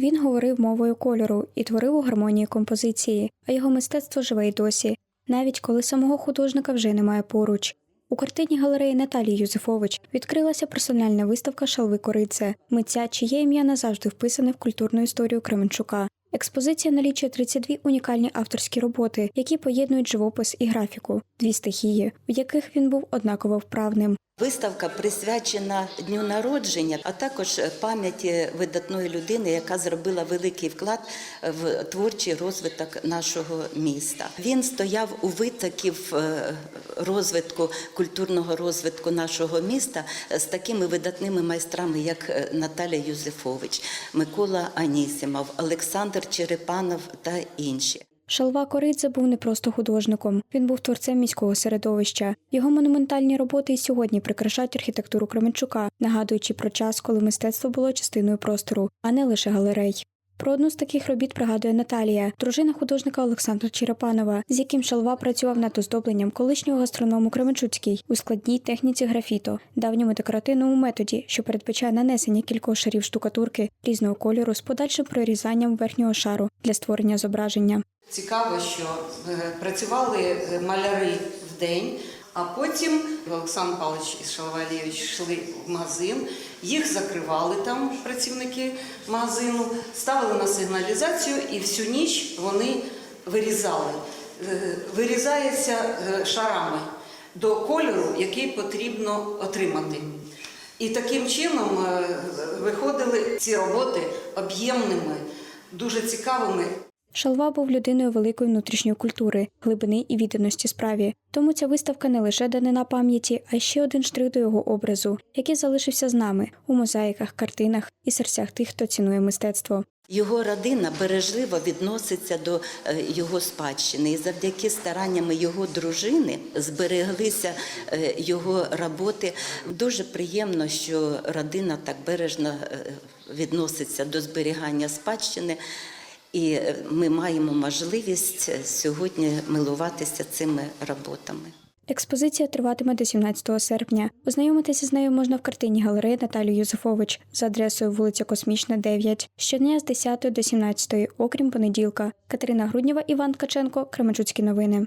Він говорив мовою кольору і творив у гармонії композиції, а його мистецтво живе й досі, навіть коли самого художника вже немає поруч. У картині галереї Наталії Юзефович відкрилася персональна виставка Шалви Кориця, митця, чиє ім'я назавжди вписане в культурну історію Кременчука. Експозиція налічує 32 унікальні авторські роботи, які поєднують живопис і графіку, дві стихії, у яких він був однаково вправним. Виставка присвячена дню народження, а також пам'яті видатної людини, яка зробила великий вклад в творчий розвиток нашого міста. Він стояв у витоків е, розвитку культурного розвитку нашого міста з такими видатними майстрами, як е, Наталя Юзефович, Микола Анісімов, Олександр Черепанов та інші. Шалва Коридзе був не просто художником, він був творцем міського середовища. Його монументальні роботи і сьогодні прикрашають архітектуру Кременчука, нагадуючи про час, коли мистецтво було частиною простору, а не лише галерей. Про одну з таких робіт пригадує Наталія, дружина художника Олександра Черепанова, з яким Шалва працював над оздобленням колишнього гастроному Кременчуцький у складній техніці графіто, давньому декоративному методі, що передбачає нанесення кількох шарів штукатурки різного кольору з подальшим прорізанням верхнього шару для створення зображення. Цікаво, що е, працювали е, маляри в день, а потім Олександр Павлович і Шалвалєвич йшли в магазин, їх закривали там працівники магазину, ставили на сигналізацію і всю ніч вони вирізали. Е, Вирізається е, шарами до кольору, який потрібно отримати. І таким чином е, виходили ці роботи об'ємними, дуже цікавими. Шалва був людиною великої внутрішньої культури, глибини і відданості справі. Тому ця виставка не лише данина пам'яті, а ще один штрих до його образу, який залишився з нами у мозаїках, картинах і серцях тих, хто цінує мистецтво. Його родина бережливо відноситься до е, його спадщини, і завдяки стараннями його дружини збереглися е, його роботи. Дуже приємно, що родина так бережно е, відноситься до зберігання спадщини. І е, ми маємо можливість е, сьогодні милуватися цими роботами. Експозиція триватиме до 17 серпня. Ознайомитися з нею можна в картині галереї Наталії Юзефович за адресою вулиця Космічна, 9, щодня з 10 до 17, окрім понеділка. Катерина Груднєва, Іван Ткаченко, Кременчуцькі новини.